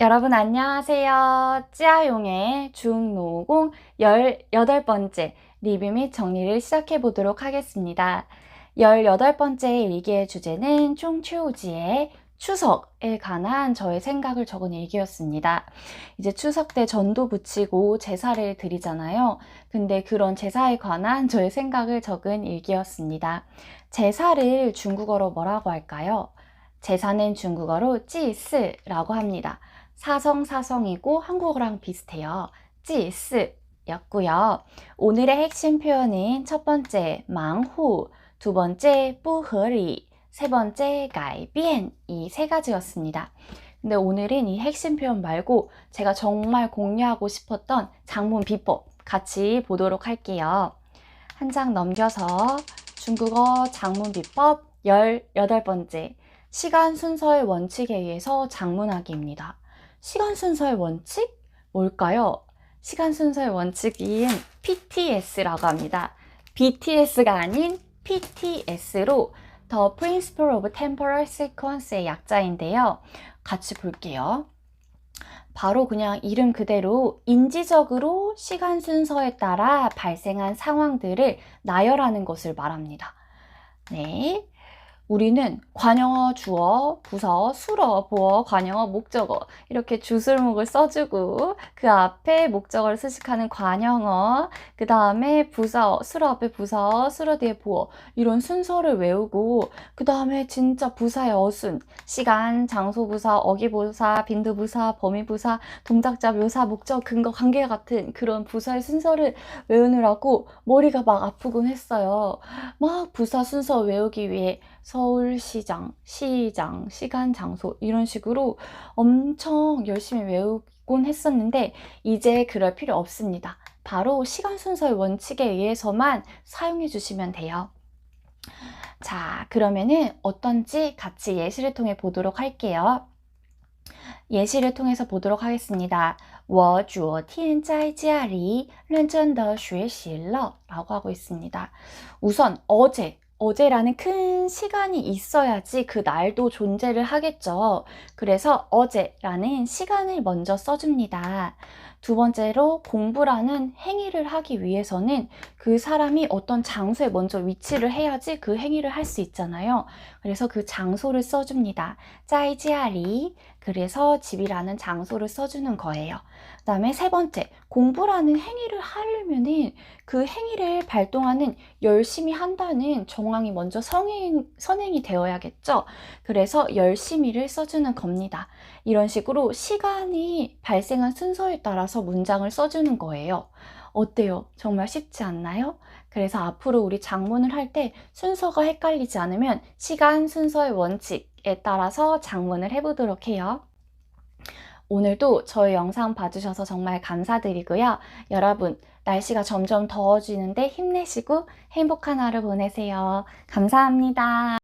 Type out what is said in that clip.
여러분 안녕하세요. 찌아용의 중노공 18번째 리뷰 및 정리를 시작해 보도록 하겠습니다. 18번째 일기의 주제는 총추우지의 추석에 관한 저의 생각을 적은 일기였습니다. 이제 추석 때 전도 붙이고 제사를 드리잖아요. 근데 그런 제사에 관한 저의 생각을 적은 일기였습니다. 제사를 중국어로 뭐라고 할까요? 제사는 중국어로 찌스라고 합니다. 사성사성이고 한국어랑 비슷해요. 찌스 였고요. 오늘의 핵심 표현은 첫 번째 망후, 두 번째 뿌허리, 세 번째 가이비엔 이 세 가지였습니다. 근데 오늘은 이 핵심 표현 말고 제가 정말 공유하고 싶었던 장문 비법 같이 보도록 할게요. 한 장 넘겨서 중국어 장문 비법 18번째 시간 순서의 원칙에 의해서 장문하기입니다. 시간 순서의 원칙? 뭘까요? 시간 순서의 원칙인 PTS라고 합니다. BTS가 아닌 PTS로 The Principle of Temporal Sequence의 약자인데요. 같이 볼게요. 바로 그냥 이름 그대로 인지적으로 시간 순서에 따라 발생한 상황들을 나열하는 것을 말합니다. 네. 우리는 관영어, 주어, 부서, 수러, 보어, 관영어, 목적어 이렇게 주술목을 써주고 그 앞에 목적어를 수식하는 관영어 그 다음에 부서, 수러 앞에 부서, 수러 뒤에 보어 이런 순서를 외우고 그 다음에 진짜 부사의 어순 시간, 장소 부사, 어기 부사, 빈도 부사, 범위 부사, 동작자 묘사, 목적, 근거, 관계 같은 그런 부사의 순서를 외우느라고 머리가 막 아프곤 했어요. 막 부사 순서 외우기 위해 서 울시장, 시장, 시간, 장소 이런 식으로 엄청 열심히 외우곤 했었는데 이제 그럴 필요 없습니다. 바로 시간 순서의 원칙에 의해서만 사용해 주시면 돼요. 자, 그러면은 어떤지 같이 예시를 통해 보도록 할게요. 예시를 통해서 보도록 하겠습니다. 我昨天在家里认真的学习了 라고 하고 있습니다. 우선 어제 어제라는 큰 시간이 있어야지 그 날도 존재를 하겠죠. 그래서 어제라는 시간을 먼저 써줍니다. 두 번째로 공부라는 행위를 하기 위해서는 그 사람이 어떤 장소에 먼저 위치를 해야지 그 행위를 할 수 있잖아요. 그래서 그 장소를 써줍니다. 짜이지아리. 그래서 집이라는 장소를 써주는 거예요. 그 다음에 세 번째, 공부라는 행위를 하려면은 그 행위를 발동하는 열심히 한다는 정황이 먼저 성행, 선행이 되어야겠죠. 그래서 열심히를 써주는 겁니다. 이런 식으로 시간이 발생한 순서에 따라서 문장을 써주는 거예요. 어때요? 정말 쉽지 않나요? 그래서 앞으로 우리 장문을 할 때 순서가 헷갈리지 않으면 시간 순서의 원칙에 따라서 장문을 해보도록 해요. 오늘도 저희 영상 봐주셔서 정말 감사드리고요. 여러분, 날씨가 점점 더워지는데 힘내시고 행복한 하루 보내세요. 감사합니다.